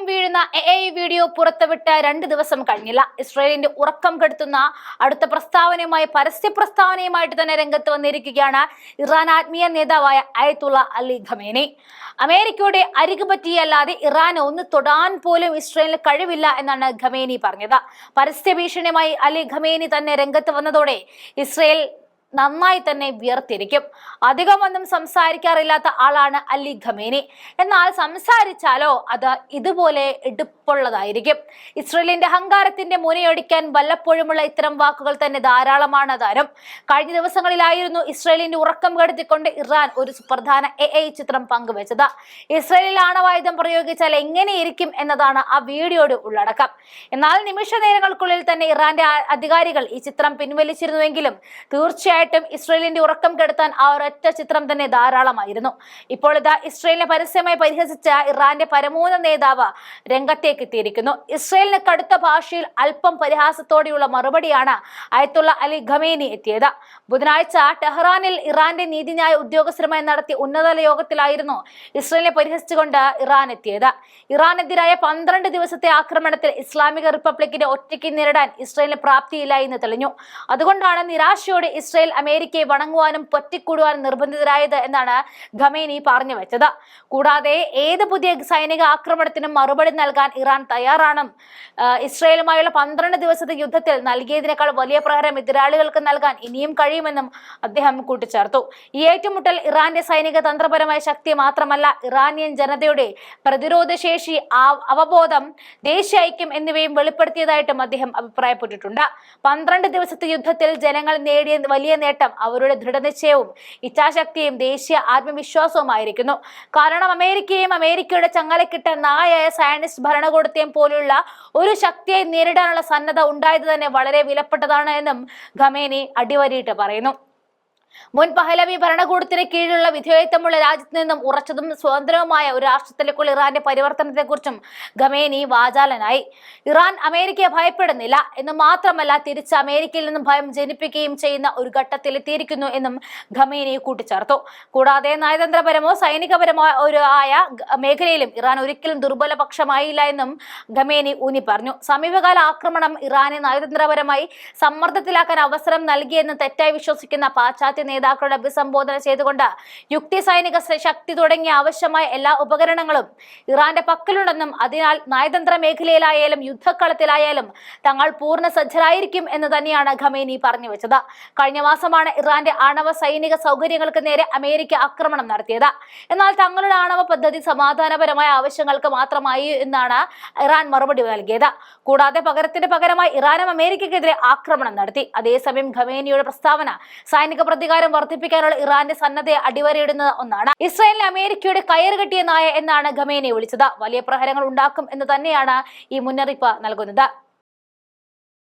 ഉറക്കം വീഴുന്ന A video പുറത്തുവിട്ട് രണ്ട് ദിവസം കഴിഞ്ഞില്ല. ഇസ്രയേലിന്റെ ഉറക്കം കെടുത്തുന്ന അടുത്ത പ്രസ്താവനയുമായി പരസ്യ പ്രസ്താവനയുമായിട്ട് തന്നെ രംഗത്ത് വന്നിരിക്കുകയാണ് ഇറാൻ ആത്മീയ നേതാവായ അയത്തുള്ള അലി ഖമേനി. അമേരിക്കയുടെ അരികു പറ്റിയല്ലാതെ ഇറാൻ ഒന്ന് തൊടാൻ പോലും ഇസ്രയേലിന് കഴിവില്ല എന്നാണ് ഖമേനി പറഞ്ഞത്. പരസ്യ ഭീഷണിയുമായി അലി ഖമേനി തന്നെ രംഗത്ത് വന്നതോടെ ഇസ്രയേൽ നന്നായി തന്നെ വിയർത്തിരിക്കും. അധികമൊന്നും സംസാരിക്കാറില്ലാത്ത ആളാണ് അലി ഖമേനി. എന്നാൽ സംസാരിച്ചാലോ അത് ഇതുപോലെ എടുപ്പുള്ളതായിരിക്കും. ഇസ്രയേലിന്റെ അഹങ്കാരത്തിന്റെ മുനയൊടിക്കാൻ വല്ലപ്പോഴുമുള്ള ഇത്തരം വാക്കുകൾ തന്നെ ധാരാളമാണ് താരം. കഴിഞ്ഞ ദിവസങ്ങളിലായിരുന്നു ഇസ്രയേലിന്റെ ഉറക്കം കെടുത്തിക്കൊണ്ട് ഇറാൻ ഒരു സുപ്രധാന എ ഐ ചിത്രം പങ്കുവച്ചത്. ഇസ്രയേലിൽ ആണവായുധം പ്രയോഗിച്ചാൽ എങ്ങനെയിരിക്കും എന്നതാണ് ആ വീഡിയോയുടെ ഉള്ളടക്കം. എന്നാൽ നിമിഷ നേരങ്ങൾക്കുള്ളിൽ തന്നെ ഇറാന്റെ അധികാരികൾ ഈ ചിത്രം പിൻവലിച്ചിരുന്നുവെങ്കിലും തീർച്ചയായിട്ടും ഇസ്രയേലിന്റെ ഉറക്കം കെടുത്താൻ ആ ഒരൊറ്റ ചിത്രം തന്നെ ധാരാളമായിരുന്നു. ഇപ്പോൾ ഇതാ ഇസ്രയേലിനെ പരസ്യമായി പരിഹസിച്ച ഇറാന്റെ പരമോന്നത നേതാവ് രംഗത്തേക്ക് എത്തിയിരിക്കുന്നു. ഇസ്രയേലിന് കടുത്ത ഭാഷയിൽ അല്പം പരിഹാസത്തോടെയുള്ള മറുപടിയാണ് അയത്തുള്ള അലി ഖമേനി എത്തിയത്. ബുധനാഴ്ച ടെഹ്റാനിൽ ഇറാന്റെ നീതിന്യായ ഉദ്യോഗസ്ഥരുമായി നടത്തിയ ഉന്നതതല യോഗത്തിലായിരുന്നു ഇസ്രയേലിനെ പരിഹസിച്ചുകൊണ്ട് ഇറാൻ എത്തിയത്. ഇറാനെതിരായ പന്ത്രണ്ട് ദിവസത്തെ ആക്രമണത്തിൽ ഇസ്ലാമിക റിപ്പബ്ലിക്കിനെ ഒറ്റയ്ക്ക് നേരിടാൻ ഇസ്രയേലിന് പ്രാപ്തിയില്ല എന്ന് തെളിഞ്ഞു. അതുകൊണ്ടാണ് നിരാശയോടെ ഇസ്രയേൽ അമേരിക്കയെ വണങ്ങുവാനും പൊറ്റിക്കൂടുവാനും നിർബന്ധിതരായത് എന്നാണ് ഖമേനി പറഞ്ഞു വെച്ചത്. കൂടാതെ ഏത് പുതിയ സൈനിക ആക്രമണത്തിനും മറുപടി നൽകാൻ ഇറാൻ തയ്യാറാണ്. ഇസ്രായേലുമായുള്ള പന്ത്രണ്ട് ദിവസത്തെ യുദ്ധത്തിൽ നൽകിയതിനേക്കാൾ വലിയ പ്രകാരം എതിരാളികൾക്ക് നൽകാൻ ഇനിയും കഴിയുമെന്നും അദ്ദേഹം കൂട്ടിച്ചേർത്തു. ഈ ഏറ്റുമുട്ടൽ ഇറാന്റെ സൈനിക തന്ത്രപരമായ ശക്തി മാത്രമല്ല ഇറാനിയൻ ജനതയുടെ പ്രതിരോധ ശേഷി അവബോധം ദേശീയ ഐക്യം എന്നിവയും വെളിപ്പെടുത്തിയതായിട്ടും അദ്ദേഹം അഭിപ്രായപ്പെട്ടിട്ടുണ്ട്. പന്ത്രണ്ട് ദിവസത്തെ യുദ്ധത്തിൽ ജനങ്ങൾ നേടിയ വലിയ നേട്ടം അവരുടെ ദൃഢനിശ്ചയവും ഇച്ഛാശക്തിയും ദേശീയ ആത്മവിശ്വാസവുമായിരിക്കുന്നു. കാരണം അമേരിക്കയും അമേരിക്കയുടെ ചങ്ങലക്കിട്ട നായായ സയനിസ്റ്റ് ഭരണകൂടത്തെയും പോലെയുള്ള ഒരു ശക്തിയെ നേരിടാനുള്ള സന്നദ്ധ ഉണ്ടായത് തന്നെ വളരെ വിലപ്പെട്ടതാണ് എന്നും ഖമേനി അടിവരിയിട്ട് പറയുന്നു. മുൻ പഹലവി ഭരണകൂടത്തിന് കീഴിലുള്ള വിധേയത്വമുള്ള രാജ്യത്ത് നിന്നും ഉറച്ചതും സ്വതന്ത്രവുമായ ഒരു രാഷ്ട്രത്തിലേക്കുള്ള ഇറാന്റെ പരിവർത്തനത്തെക്കുറിച്ചും ഖമേനി വാചാലനായി. ഇറാൻ അമേരിക്കയെ ഭയപ്പെടുന്നില്ല എന്ന് മാത്രമല്ല തിരിച്ച് അമേരിക്കയിൽ നിന്നും ഭയം ജനിപ്പിക്കുകയും ചെയ്യുന്ന ഒരു ഘട്ടത്തിൽ എത്തിയിരിക്കുന്നു എന്നും ഖമേനി കൂട്ടിച്ചേർത്തു. കൂടാതെ നയതന്ത്രപരമോ സൈനികപരമോ ഒരു ആയ മേഖലയിലും ഇറാൻ ഒരിക്കലും ദുർബല പക്ഷമായില്ല എന്നും ഖമേനി ഊന്നി പറഞ്ഞു. സമീപകാല ആക്രമണം ഇറാനെ നയതന്ത്രപരമായി സമ്മർദ്ദത്തിലാക്കാൻ അവസരം നൽകിയെന്ന് തെറ്റായി വിശ്വസിക്കുന്ന പാശ്ചാത്യ നേതാക്കളുടെ അഭിസംബോധന ചെയ്തുകൊണ്ട് യുക്തി സൈനിക ശക്തി തുടങ്ങിയ ആവശ്യമായ എല്ലാ ഉപകരണങ്ങളും ഇറാന്റെ പക്കലുണ്ടെന്നും അതിനാൽ നയതന്ത്ര മേഖലയിലായാലും യുദ്ധക്കളത്തിലായാലും തങ്ങൾ പൂർണ സജ്ജരായിരിക്കും എന്ന് തന്നെയാണ് ഖമേനി പറഞ്ഞു വെച്ചത്. കഴിഞ്ഞ മാസമാണ് ഇറാന്റെ ആണവ സൈനിക സൗകര്യങ്ങൾക്ക് നേരെ അമേരിക്ക ആക്രമണം നടത്തിയത്. എന്നാൽ തങ്ങളുടെ ആണവ പദ്ധതി സമാധാനപരമായ ആവശ്യങ്ങൾക്ക് മാത്രമായി എന്നാണ് ഇറാൻ മറുപടി നൽകിയത്. കൂടാതെ പകരത്തിന് പകരമായി ഇറാനും അമേരിക്കക്കെതിരെ ആക്രമണം നടത്തി. അതേസമയം ഖമേനിയുടെ പ്രസ്താവന സൈനിക പ്രതികാരം വർദ്ധിപ്പിക്കാനുള്ള ഇറാന്റെ സന്നദ്ധയെ അടിവരയിടുന്ന ഒന്നാണ്. ഇസ്രായേലിലെ അമേരിക്കയുടെ കയറുകെട്ടിയ നായ എന്നാണ് ഖമേനെ വിളിച്ചത്. വലിയ പ്രഹരങ്ങൾ ഉണ്ടാക്കും എന്ന് തന്നെയാണ് ഈ മുന്നറിയിപ്പ് നൽകുന്നത്.